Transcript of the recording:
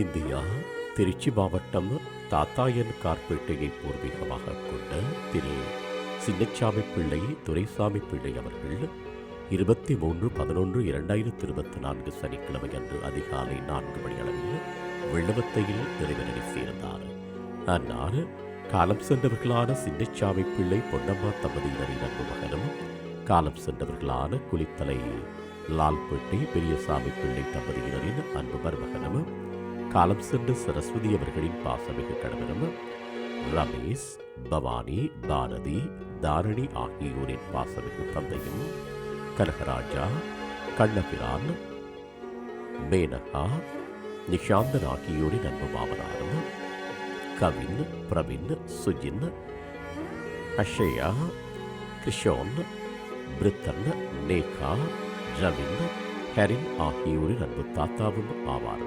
India Trichy மாவட்டம் தாத்தாயன் கார்பேட்டையை பூர்வீகமாக கொண்ட திரு. சின்னச்சாமி பிள்ளை துரைசாமி பிள்ளை அவர்கள் இருபத்தி மூன்று பதினொன்று இரண்டாயிரத்தி இருபத்தி நான்கு சனிக்கிழமை அன்று அதிகாலை நான்கு மணி அளவில் வெள்ளவத்தையில் இறைவனடி சேர்ந்தார். அன்னார் காலம் சென்றவர்களான சின்னச்சாமி பிள்ளை பொன்னம்மா தம்பதியினரின் அன்பு மகனும் காலம் சென்றவர்களான குளித்தலை லால்பேட்டை பெரியசாமி பிள்ளை தம்பதியினரின் அன்பு மருமகனும் காலம் சென்ற சரஸ்வதி அவர்களின் பாசமிகு கணவனும் ரமேஷ் பவானி பாரதி தாரணி ஆகியோரின் பாசமிகு தந்தையும் கனகராஜா கண்ணபிரான் மேனகா நிஷாந்தன் ஆகியோரின் அன்பு மாமனாரும் கவின் பிரவின் சுஜின் அஷயா கிஷோன் பிரித்தன் நேகா ரவின் ஹெரின் ஆகியோரின் அன்பு தாத்தாவும் ஆவார்